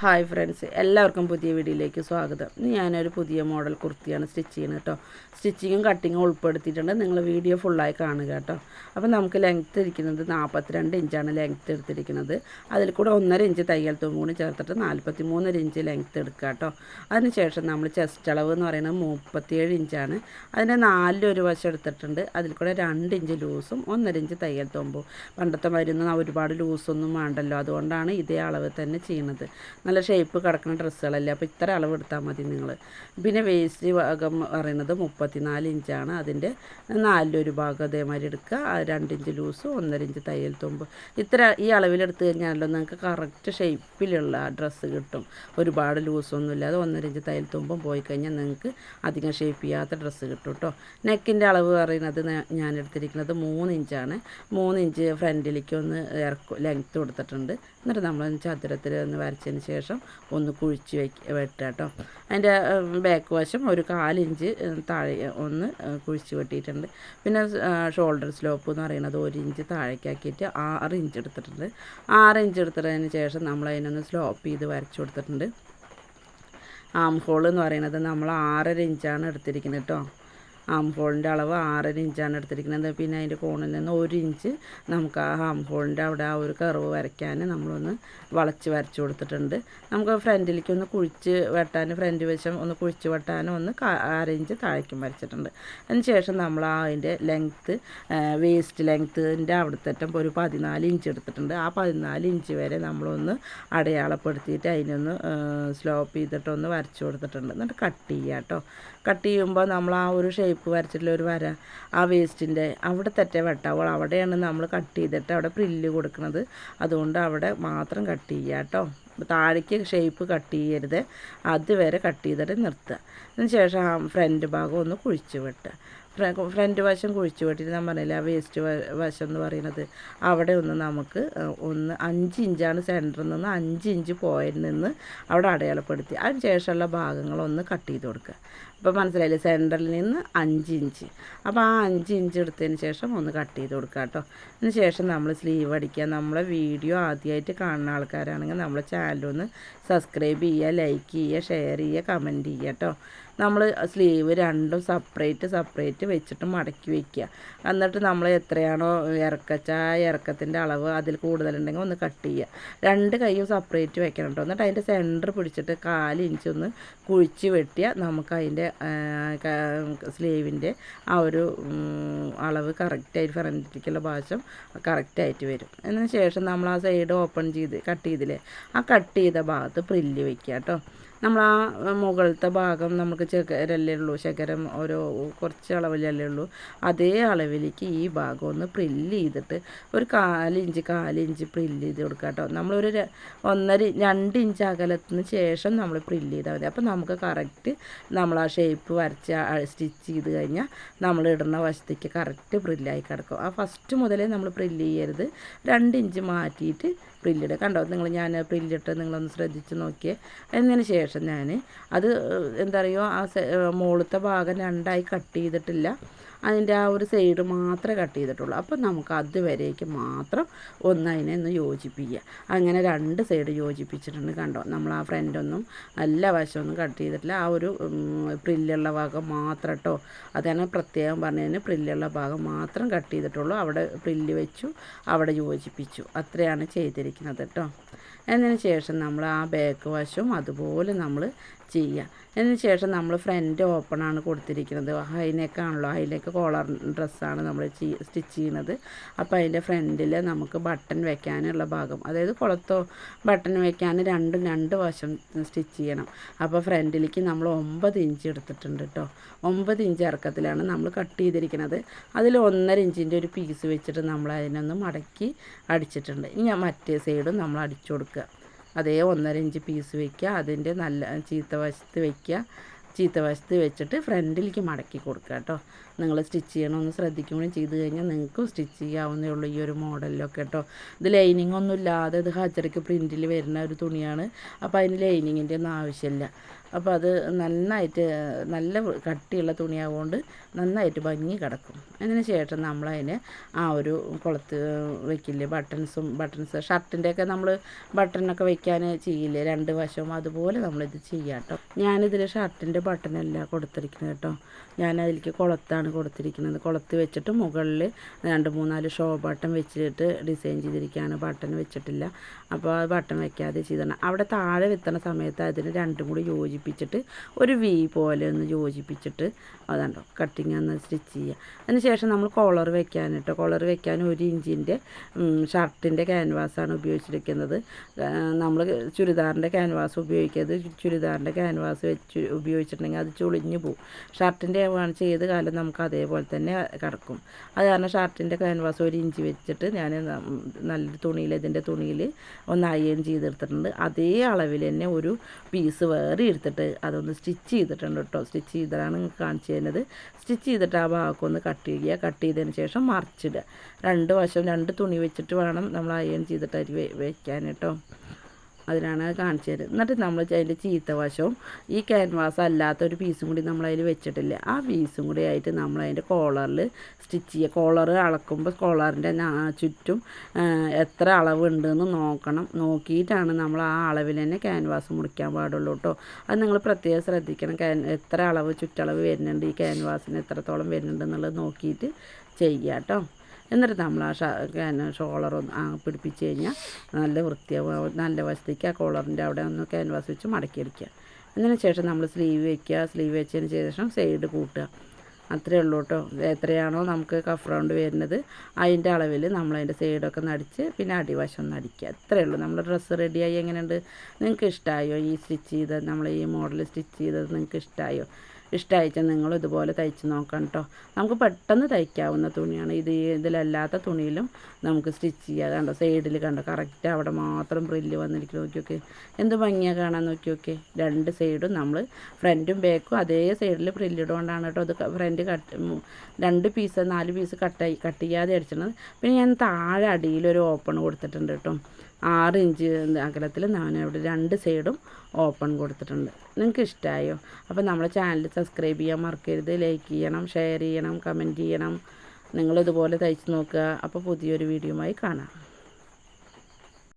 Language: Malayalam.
ഹായ് ഫ്രണ്ട്സ് എല്ലാവർക്കും പുതിയ വീഡിയോയിലേക്ക് സ്വാഗതം. ഞാനൊരു പുതിയ മോഡൽ കുർത്തിയാണ് സ്റ്റിച്ച് ചെയ്യുന്നത് കേട്ടോ. സ്റ്റിച്ചിങ്ങും കട്ടിങ്ങും ഉൾപ്പെടുത്തിയിട്ടുണ്ട്. നിങ്ങൾ വീഡിയോ ഫുള്ളായി കാണുക കേട്ടോ. അപ്പോൾ നമുക്ക് ലെങ്ത്ത് ഇരിക്കുന്നത് നാൽപ്പത്തിരണ്ട് ഇഞ്ചാണ് ലെങ്ത്ത് എടുത്തിരിക്കുന്നത്. അതിൽ കൂടെ ഒന്നര ഇഞ്ച് തയ്യൽ തുമ്പ് കൂടി ചേർത്തിട്ട് നാൽപ്പത്തി മൂന്നര ഇഞ്ച് ലെങ്ത്ത് എടുക്കുക കേട്ടോ. അതിനുശേഷം നമ്മൾ ചെസ്റ്റ് അളവ് എന്ന് പറയുന്നത് മുപ്പത്തിയേഴ് ഇഞ്ചാണ് അതിന്റെ നാലിലൊരു വശം എടുത്തിട്ടുണ്ട്. അതിൽ കൂടെ രണ്ട് ഇഞ്ച് ലൂസും ഒന്നര ഇഞ്ച് തയ്യൽ തുമ്പും പണ്ടത്തെ മരുന്ന് ഒരുപാട് ലൂസൊന്നും വേണ്ടല്ലോ. അതുകൊണ്ടാണ് ഇതേ അളവ് തന്നെ ചെയ്യുന്നത്. നല്ല ഷേപ്പ് കിടക്കുന്ന ഡ്രസ്സുകളല്ലേ? അപ്പോൾ ഇത്ര അളവ് എടുത്താൽ മതി നിങ്ങൾ പിന്നെ വേസ്റ്റ് ഭാഗം പറയുന്നത് മുപ്പത്തിനാല് ഇഞ്ചാണ് അതിന്റെ നാലിലൊരു ഭാഗം അതേമാതിരി എടുക്കുക. രണ്ട് ഇഞ്ച് ലൂസ് ഒന്നര ഇഞ്ച് തയ്യൽ തുമ്പ്. ഇത്ര ഈ അളവിലെടുത്ത് കഴിഞ്ഞാലോ നിങ്ങൾക്ക് കറക്റ്റ് ഷേപ്പിലുള്ള ഡ്രസ്സ് കിട്ടും. ഒരുപാട് ലൂസൊന്നും ഇല്ലാതെ ഒന്നര ഇഞ്ച് തയ്യൽ തുമ്പും പോയി കഴിഞ്ഞാൽ നിങ്ങൾക്ക് അധികം ഷേപ്പ് ചെയ്യാത്ത ഡ്രസ്സ് കിട്ടും കേട്ടോ നെക്കിന്റെ അളവ് പറയുന്നത് ഞാൻ എടുത്തിരിക്കുന്നത് മൂന്ന് ഇഞ്ചാണ് മൂന്ന് ഇഞ്ച് ഫ്രണ്ടിലേക്ക് ഒന്ന് ഇറക്കും ലെങ്ത്ത് കൊടുത്തിട്ടുണ്ട്. എന്നിട്ട് നമ്മൾ ചതുരത്തിൽ ഒന്ന് വരച്ചതിന് ശേഷം ഒന്ന് കുഴിച്ച് വയ്ക്ക വെട്ടുക കേട്ടോ അതിന്റെ ബാക്ക് വശം ഒരു കാലിഞ്ച് താഴെ ഒന്ന് കുഴിച്ച് വെട്ടിയിട്ടുണ്ട്. പിന്നെ ഷോൾഡർ സ്ലോപ്പ് എന്ന് പറയുന്നത് ഒരു ഇഞ്ച് താഴേക്കാക്കിയിട്ട് ആറ് ഇഞ്ച് എടുത്തിട്ടുണ്ട്. ആറ് ഇഞ്ച് എടുത്തതിന് ശേഷം നമ്മൾ അതിനൊന്ന് സ്ലോപ്പ് ചെയ്ത് വരച്ചു കൊടുത്തിട്ടുണ്ട്. ആം ഹോൾ എന്ന് പറയുന്നത് നമ്മൾ ആറര ഇഞ്ചാണ് എടുത്തിരിക്കുന്നത് കേട്ടോ. ആം ഹോളിന്റെ അളവ് ആറര ഇഞ്ചാണ് എടുത്തിരിക്കുന്നത്. പിന്നെ അതിന്റെ കോണിൽ നിന്ന് ഒരു ഇഞ്ച് നമുക്ക് ആ ആം ഹോളിന്റെ അവിടെ ആ ഒരു കർവ് വരയ്ക്കാൻ നമ്മളൊന്ന് വളച്ച് വരച്ചു കൊടുത്തിട്ടുണ്ട്. നമുക്ക് ഫ്രണ്ടിലേക്ക് ഒന്ന് കുഴിച്ച് വെട്ടാൻ ഫ്രണ്ട് വശം ഒന്ന് കുഴിച്ച് വെട്ടാനും ഒന്ന് അര ഇഞ്ച് താഴേക്കും വരച്ചിട്ടുണ്ട്. അതിന് ശേഷം നമ്മൾ ആ അതിന്റെ ലെങ്ത്ത് വേസ്റ്റ് ലെങ്ത്തിന്റെ അവിടുത്തെ ഒരു പതിനാല് ഇഞ്ച് എടുത്തിട്ടുണ്ട്. ആ പതിനാല് ഇഞ്ച് വരെ നമ്മളൊന്ന് അടയാളപ്പെടുത്തിയിട്ട് അതിനൊന്ന് സ്ലോപ്പ് ചെയ്തിട്ടൊന്ന് വരച്ചു കൊടുത്തിട്ടുണ്ട്. എന്നിട്ട് കട്ട് ചെയ്യുക കേട്ടോ കട്ട് ചെയ്യുമ്പോൾ നമ്മൾ ആ ഒരു ഷേപ്പ് വരച്ചിട്ടുള്ള ഒരു വര. ആ വേസ്റ്റിന്റെ അവിടെ തെറ്റേ വെട്ടാവുള്ളൂ അവിടെയാണ് നമ്മൾ കട്ട് ചെയ്തിട്ട് അവിടെ പ്രില്ല് കൊടുക്കുന്നത് അതുകൊണ്ട് അവിടെ മാത്രം കട്ട് ചെയ്യുക കേട്ടോ താഴേക്ക് ഷേപ്പ് കട്ട് ചെയ്യരുത്. അതുവരെ കട്ട് ചെയ്തിട്ട് നിർത്തുക. അതിന് ശേഷം ഫ്രണ്ട് ഭാഗം ഒന്ന് കുഴിച്ച് വെട്ടുക. ഫ്രണ്ട് വശം കുഴിച്ചു വിട്ടിട്ട് ഞാൻ പറഞ്ഞില്ല ആ വേസ്റ്റ് വശം എന്ന് പറയുന്നത് അവിടെ ഒന്ന് നമുക്ക് ഒന്ന് അഞ്ച് ഇഞ്ചാണ് സെന്ററിൽ നിന്ന് അഞ്ച് ഇഞ്ച് പോയിന്റ് നിന്ന് അവിടെ അടയാളപ്പെടുത്തി. അതിന് ശേഷമുള്ള ഭാഗങ്ങളൊന്ന് കട്ട് ചെയ്ത് കൊടുക്കുക. അപ്പോൾ മനസ്സിലായില്ലേ? സെന്ററിൽ നിന്ന് അഞ്ച് ഇഞ്ച് അപ്പോൾ ആ അഞ്ച് ഇഞ്ച് എടുത്തതിന് ശേഷം ഒന്ന് കട്ട് ചെയ്ത് കൊടുക്കുക കേട്ടോ. അതിന് ശേഷം നമ്മൾ സ്ലീവ് അടിക്കുക. നമ്മളെ വീഡിയോ ആദ്യമായിട്ട് കാണുന്ന ആൾക്കാരാണെങ്കിൽ നമ്മളെ ചാനലൊന്ന് സബ്സ്ക്രൈബ് ചെയ്യുക ലൈക്ക് ചെയ്യുക ഷെയർ ചെയ്യുക കമന്റ് ചെയ്യുക കേട്ടോ നമ്മൾ സ്ലീവ് രണ്ടും സെപ്പറേറ്റ് സെപ്പറേറ്റ് വെച്ചിട്ട് മടക്കി വയ്ക്കുക എന്നിട്ട് നമ്മൾ എത്രയാണോ ഇറക്കച്ച ഇറക്കത്തിന്റെ അളവ് അതിൽ കൂടുതലുണ്ടെങ്കിൽ ഒന്ന് കട്ട് ചെയ്യുക. രണ്ട് കൈയും സെപ്പറേറ്റ് വെക്കണം കേട്ടോ എന്നിട്ട് അതിന്റെ സെന്റർ പിടിച്ചിട്ട് കാൽ ഇഞ്ച് ഒന്ന് കുഴിച്ച് വെട്ടിയാൽ നമുക്ക് അതിന്റെ സ്ലീവിന്റെ ആ ഒരു അളവ് കറക്റ്റായിട്ട് ഫ്രണ്ടിലേക്കുള്ള ഭാഷം കറക്റ്റായിട്ട് വരും. അതിന് ശേഷം നമ്മൾ ആ സൈഡ് ഓപ്പൺ ചെയ്ത് കട്ട് ചെയ്തില്ലേ? ആ കട്ട് ചെയ്ത ഭാഗത്ത് പ്രില്ല് വയ്ക്കുക കേട്ടോ നമ്മൾ ആ മുകളിലത്തെ ഭാഗം നമുക്ക് ചക്കരല്ലേ ഉള്ളൂ. ശകരം ഓരോ കുറച്ച് അളവിലല്ലേ ഉള്ളൂ. അതേ അളവിലേക്ക് ഈ ഭാഗം ഒന്ന് പ്രില്ല് ചെയ്തിട്ട് ഒരു കാലിഞ്ച് കാലിഞ്ച് പ്രില്ല് ചെയ്ത് കൊടുക്കുക കേട്ടോ. നമ്മളൊരു ഒന്നര രണ്ട് ഇഞ്ച് അകലത്തിന് ശേഷം നമ്മൾ പ്രില്ല് ചെയ്താൽ മതി. അപ്പോൾ നമുക്ക് കറക്റ്റ് നമ്മൾ ആ ഷേപ്പ് വരച്ച് സ്റ്റിച്ച് ചെയ്ത് കഴിഞ്ഞാൽ നമ്മൾ ഇടുന്ന വശത്തേക്ക് കറക്റ്റ് പ്രില്ലായി കിടക്കും. ആ ഫസ്റ്റ് മുതലേ നമ്മൾ പ്രില്ല് ചെയ്യരുത്. രണ്ട് ഇഞ്ച് മാറ്റിയിട്ട് പ്രില്ലിടുക കണ്ടോ? നിങ്ങൾ ഞാൻ പ്രില്ലിട്ട് നിങ്ങളൊന്ന് ശ്രദ്ധിച്ച് നോക്കിയേ. എന്നതിന് ശേഷം ഞാൻ അത് എന്താ പറയുക ആ മുകളിലത്തെ ഭാഗം രണ്ടായി കട്ട് ചെയ്തിട്ടില്ല. അതിന്റെ ആ ഒരു സൈഡ് മാത്രമേ കട്ട് ചെയ്തിട്ടുള്ളൂ. അപ്പം നമുക്ക് അതുവരേക്ക് മാത്രം ഒന്ന് അതിനെ ഒന്ന് യോജിപ്പിക്കുക. അങ്ങനെ രണ്ട് സൈഡ് യോജിപ്പിച്ചിട്ടുണ്ട് കണ്ടോ? നമ്മൾ ആ ഫ്രണ്ടൊന്നും എല്ലാ വശമൊന്നും കട്ട് ചെയ്തിട്ടില്ല. ആ ഒരു പ്രില്ലുള്ള ഭാഗം മാത്രം കേട്ടോ. അതാണ് പ്രത്യേകം പറഞ്ഞതിന് പ്രില്ലുള്ള ഭാഗം മാത്രം കട്ട് ചെയ്തിട്ടുള്ളൂ. അവിടെ പ്രില്ല് വെച്ചു അവിടെ യോജിപ്പിച്ചു. അത്രയാണ് ചെയ്തിരിക്കുന്നത് കേട്ടോ. എന്നതിന് ശേഷം നമ്മൾ ആ ബാക്ക് വശവും അതുപോലെ നമ്മൾ ചെയ്യുക. അതിന് ശേഷം നമ്മൾ ഫ്രണ്ട് ഓപ്പണാണ് കൊടുത്തിരിക്കുന്നത്. ഹൈനെക്കാണല്ലോ ഹൈനെക്ക് കോളർ ഡ്രസ്സാണ് നമ്മൾ സ്റ്റിച്ച് ചെയ്യുന്നത് അപ്പോൾ അതിന്റെ ഫ്രണ്ടിൽ നമുക്ക് ബട്ടൺ വെക്കാനുള്ള ഭാഗം അതായത് കുളത്തോ ബട്ടൺ വെക്കാൻ രണ്ടും രണ്ട് വശം സ്റ്റിച്ച് ചെയ്യണം. അപ്പോൾ ഫ്രണ്ടിലേക്ക് നമ്മൾ ഒമ്പത് ഇഞ്ച് എടുത്തിട്ടുണ്ട് കേട്ടോ ഒമ്പത് ഇഞ്ച് ഇറക്കത്തിലാണ് നമ്മൾ കട്ട് ചെയ്തിരിക്കുന്നത്. അതിൽ ഒന്നര ഇഞ്ചിന്റെ ഒരു പീസ് വെച്ചിട്ട് നമ്മൾ അതിനൊന്ന് മടക്കി അടിച്ചിട്ടുണ്ട്. ഇനി മറ്റേ സൈഡും നമ്മൾ അടിച്ചു കൊടുക്കുക. അതേ ഒന്നര ഇഞ്ച് പീസ് വയ്ക്കുക അതിന്റെ നല്ല ചീത്ത വശത്ത് വയ്ക്കുക ചീത്ത വശത്ത് വെച്ചിട്ട് ഫ്രണ്ടിലേക്ക് മടക്കി കൊടുക്കുക കേട്ടോ. നിങ്ങൾ സ്റ്റിച്ച് ചെയ്യണമെന്ന് ശ്രദ്ധിക്കുകയും ചെയ്ത് കഴിഞ്ഞാൽ നിങ്ങൾക്കും സ്റ്റിച്ച് ചെയ്യാവുന്നേ ഉള്ളൂ ഈ ഒരു മോഡലിലൊക്കെ കേട്ടോ. ഇത് ലൈനിങ് ഒന്നും ഇല്ലാതെ ഇത് ഹജറയ്ക്ക് പ്രിന്റിൽ വരുന്ന ഒരു തുണിയാണ്. അപ്പോൾ അതിന് ലൈനിങ്ങിന്റെ ഒന്നും ആവശ്യമില്ല. അപ്പോൾ അത് നന്നായിട്ട് നല്ല കട്ടിയുള്ള തുണിയാവുകൊണ്ട് നന്നായിട്ട് ഭംഗി കിടക്കും. അതിന് ശേഷം നമ്മളതിന് ആ ഒരു കുളത്ത് വെക്കില്ലേ ബട്ടൺസും ബട്ടൺസ് ഷർട്ടിന്റെയൊക്കെ നമ്മൾ ബട്ടണൊക്കെ വെക്കാൻ ചെയ്യില്ലേ രണ്ട് വശവും അതുപോലെ നമ്മളിത് ചെയ്യാം കേട്ടോ. ഞാനിതിൽ ഷർട്ടിന്റെ ബട്ടണല്ല കൊടുത്തിരിക്കുന്നത് കേട്ടോ. ഞാനതിലേക്ക് കുളത്താണ് കൊടുത്തിരിക്കുന്നത്. കൊളുത്തി വെച്ചിട്ട് മുകളിൽ രണ്ട് മൂന്നാൽ ഷോ ബട്ടൺ വെച്ചിട്ട് ഡിസൈൻ ചെയ്തിരിക്കുകയാണ്. ബട്ടൺ വെച്ചിട്ടില്ല. അപ്പോൾ ആ ബട്ടൺ വെക്കാതെ ചെയ്തതാണ്. അവിടെ താഴെ വെത്തണ സമയത്ത് അതിന് രണ്ടും കൂടി യോജിപ്പിച്ചിട്ട് ഒരു വി പോലെ ഒന്ന് യോജിപ്പിച്ചിട്ട് അതാണ്ടോ കട്ടിങ് ഒന്ന് സ്റ്റിച്ച് ചെയ്യുക. അതിനുശേഷം നമ്മൾ കോളർ വെക്കാനിട്ടോ കോളർ വെക്കാൻ ഒരു ഇഞ്ചിന്റെ ഷർട്ടിന്റെ ക്യാൻവാസാണ് ഉപയോഗിച്ചിരിക്കുന്നത്. നമ്മൾ ചുരിദാറിന്റെ ക്യാൻവാസ് ഉപയോഗിക്കരുത്. ചുരിദാറിന്റെ ക്യാൻവാസ് വെച്ച് ഉപയോഗിച്ചിട്ടുണ്ടെങ്കിൽ അത് ചുളിഞ്ഞു പോകും. ഷർട്ടിന്റെ ചെയ്ത് കാലം നമുക്ക് അതേപോലെ തന്നെ കിടക്കും അത് കാരണം ഷർട്ടിന്റെ ക്യാൻവാസ് ഒരു ഇഞ്ച് വെച്ചിട്ട് ഞാൻ നല്ല തുണിയിൽ ഇതിന്റെ തുണിയിൽ ഒന്ന് അയൺ ചെയ്തെടുത്തിട്ടുണ്ട്. അതേ അളവിൽ തന്നെ ഒരു പീസ് വേറെ എടുത്തിട്ട് അതൊന്ന് സ്റ്റിച്ച് ചെയ്തിട്ടുണ്ട് കേട്ടോ സ്റ്റിച്ച് ചെയ്തതാണ് നിങ്ങൾക്ക് കാണിച്ചു തരുന്നത്. സ്റ്റിച്ച് ചെയ്തിട്ട് ആ ഭാഗമൊന്ന് കട്ട് ചെയ്യുക. കട്ട് ചെയ്തതിന് ശേഷം മറിച്ചിടുക. രണ്ട് വശം രണ്ട് തുണി വെച്ചിട്ട് വേണം നമ്മൾ അയൺ ചെയ്തിട്ട് അരി വയ്ക്കാൻ കേട്ടോ അതിനാണ് കാണിച്ചു തരുന്നത്. എന്നിട്ട് നമ്മൾ അതിന്റെ ചീത്ത വശവും ഈ ക്യാൻവാസ് അല്ലാത്ത ഒരു പീസും കൂടി നമ്മൾ അതിൽ വെച്ചിട്ടില്ല. ആ പീസും കൂടി ആയിട്ട് നമ്മൾ അതിന്റെ കോളറിൽ സ്റ്റിച്ച് ചെയ്യുക കോളർ അളക്കുമ്പോൾ കോളറിന്റെ ചുറ്റും എത്ര അളവുണ്ടെന്ന് നോക്കണം. നോക്കിയിട്ടാണ് നമ്മൾ ആ അളവിൽ തന്നെ ക്യാൻവാസ് മുറിക്കാൻ പാടുള്ളൂ കേട്ടോ അത് നിങ്ങൾ പ്രത്യേകം ശ്രദ്ധിക്കണം. ക്യാൻ എത്ര അളവ് ചുറ്റളവ് വരുന്നുണ്ട് ഈ ക്യാൻവാസിന് എത്രത്തോളം വരുന്നുണ്ടെന്നുള്ളത് നോക്കിയിട്ട് ചെയ്യുക കേട്ടോ എന്നിട്ട് നമ്മൾ ആ ഷോളർ ഒന്ന് പിടിപ്പിച്ച് കഴിഞ്ഞാൽ നല്ല വൃത്തിയാവും നല്ല വശത്തേക്ക് ആ കോളറിന്റെ അവിടെ ഒന്ന് ക്യാൻവാസ് വെച്ച് മടക്കിയടിക്കുക. അതിന് ശേഷം നമ്മൾ സ്ലീവ് വയ്ക്കുക സ്ലീവ് വെച്ചതിന് ശേഷം സൈഡ് കൂട്ടുക. അത്രയേ ഉള്ളൂ കേട്ടോ. എത്രയാണോ നമുക്ക് കഫ് റൗണ്ട് വരുന്നത്. അതിന്റെ അളവിൽ നമ്മൾ അതിന്റെ സൈഡൊക്കെ നടിച്ച് പിന്നെ അടിവശം ഒന്ന് അടിക്കുക അത്രയേ ഉള്ളൂ നമ്മൾ ഡ്രസ്സ് റെഡിയായി എങ്ങനെയുണ്ട്? നിങ്ങൾക്ക് ഇഷ്ടമായോ ഈ സ്റ്റിച്ച് ചെയ്തത്? നമ്മൾ ഈ മോഡൽ സ്റ്റിച്ച് ചെയ്തത് നിങ്ങൾക്ക് ഇഷ്ടമായോ ഇഷ്ടമായിച്ചാൽ നിങ്ങൾ ഇതുപോലെ തയ്ച്ച് നോക്കണം കേട്ടോ നമുക്ക് പെട്ടെന്ന് തയ്ക്കാവുന്ന തുണിയാണ്. ഇത് ഇതിലല്ലാത്ത തുണിയിലും നമുക്ക് സ്റ്റിച്ച് ചെയ്യാം. കണ്ടോ? സൈഡിൽ കണ്ടോ? കറക്റ്റ് അവിടെ മാത്രം ബ്രില്ല് വന്നിരിക്കും നോക്കി നോക്കി. എന്ത് ഭംഗിയാണ് കാണാൻ നോക്കി നോക്കി. രണ്ട് സൈഡും നമ്മൾ ഫ്രണ്ടും ബാക്കും അതേ സൈഡിൽ പ്രില്ലിടുകൊണ്ടാണ് കേട്ടോ അത് ഫ്രണ്ട് കട്ട് രണ്ട് പീസ് നാല് പീസ് കട്ടായി കട്ട് ചെയ്യാതെ അടിച്ചിട്ടുണ്ട് പിന്നെ ഞാൻ താഴെ അടിയിൽ ഒരു ഓപ്പൺ കൊടുത്തിട്ടുണ്ട് കേട്ടോ ആറ് ഇഞ്ച് അകലത്തിൽ ഞാൻ അവിടെ രണ്ട് സൈഡും ഓപ്പൺ കൊടുത്തിട്ടുണ്ട്. നിങ്ങൾക്ക് ഇഷ്ടമായോ അപ്പോൾ നമ്മുടെ ചാനൽ സബ്സ്ക്രൈബ് ചെയ്യാൻ മറക്കരുത്. ലൈക്ക് ചെയ്യണം ഷെയർ ചെയ്യണം കമന്റ് ചെയ്യണം. നിങ്ങളിതുപോലെ തയ്ച്ച് നോക്കുക. അപ്പോൾ പുതിയൊരു വീഡിയോയുമായി കാണാം.